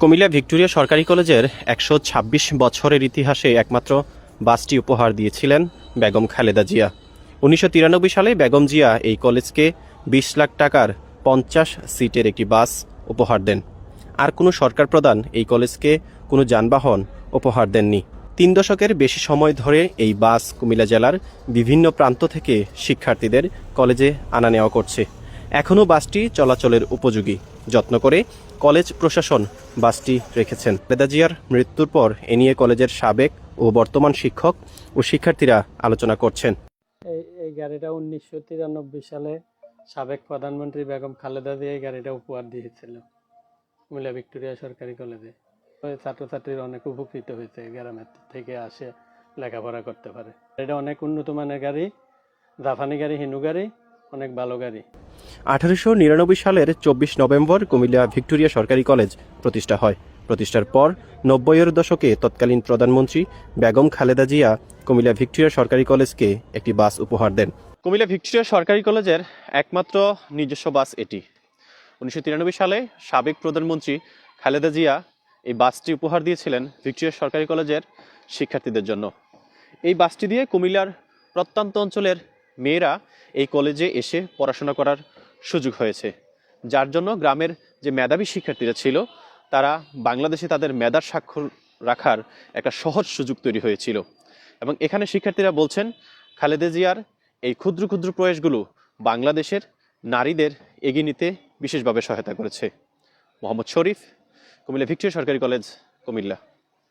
Comilla Victoria সরকারি কলেজের একশো ছাব্বিশ বছরের ইতিহাসে একমাত্র বাসটি উপহার দিয়েছিলেন বেগম খালেদা জিয়া। উনিশশো তিরানব্বই সালে বেগম জিয়া এই কলেজকে বিশ লাখ টাকার পঞ্চাশ সিটের একটি বাস উপহার দেন। আর কোনো সরকার প্রদান এই কলেজকে কোনো যানবাহন উপহার দেননি। তিন দশকের বেশি সময় ধরে এই বাস কুমিল্লা জেলার বিভিন্ন প্রান্ত থেকে শিক্ষার্থীদের কলেজে আনা নেওয়া করছে। এখনও বাসটি চলাচলের উপযোগী। যত্ন করে কলেজ প্রশাসন বাসটি রেখেছেন। বেদা জিয়ার মৃত্যুর পর এ নিয়ে কলেজের সাবেক ও বর্তমান শিক্ষক ও শিক্ষার্থীরা আলোচনা করছেন। এই গাড়িটা উনিশশো তিরানব্বই সালে সাবেক প্রধানমন্ত্রী বেগম খালেদা দিয়ে এই গাড়িটা উপহার দিয়েছিল। কুমিল্লা ভিক্টোরিয়া সরকারি কলেজে। ছাত্রছাত্রীরা অনেক উপকৃত হয়েছে গ্রামের থেকে আসে, লেখাপড়া করতে পারে। এটা অনেক উন্নত মানের গাড়ি, জাপানি গাড়ি, হিন্দু গাড়ি, অনেক ভালো গাড়ি। আঠারোশো নিরানব্বই সালের চব্বিশ নভেম্বর কুমিল্লা ভিক্টোরিয়া সরকারি কলেজ প্রতিষ্ঠা হয়। প্রতিষ্ঠার পর নব্বইয়ের দশকে তৎকালীন প্রধানমন্ত্রী বেগম খালেদা জিয়া কুমিল্লা ভিক্টোরিয়া সরকারি কলেজকে একটি বাস উপহার দেন। কুমিল্লা ভিক্টোরিয়া সরকারি কলেজের একমাত্র নিজস্ব বাস এটি। উনিশশো তিরানব্বই সালে সাবেক প্রধানমন্ত্রী খালেদা জিয়া এই বাসটি উপহার দিয়েছিলেন ভিক্টোরিয়া সরকারি কলেজের শিক্ষার্থীদের জন্য। এই বাসটি দিয়ে কুমিল্লার প্রত্যন্ত অঞ্চলের মেয়েরা এই কলেজে এসে পড়াশোনা করার সুযোগ হয়েছে। যার জন্য গ্রামের যে মেধাবী শিক্ষার্থীরা ছিল, তারা বাংলাদেশে তাদের মেধার স্বাক্ষর রাখার একটা সহজ সুযোগ তৈরি হয়েছিল। এবং এখানে শিক্ষার্থীরা বলছেন, খালেদা জিয়ার এই ক্ষুদ্র ক্ষুদ্র প্রয়াসগুলো বাংলাদেশের নারীদের এগিয়ে নিতে বিশেষভাবে সহায়তা করেছে। মোহাম্মদ শরীফ, কুমিল্লা ভিক্টোরিয়া সরকারি কলেজ, কুমিল্লা।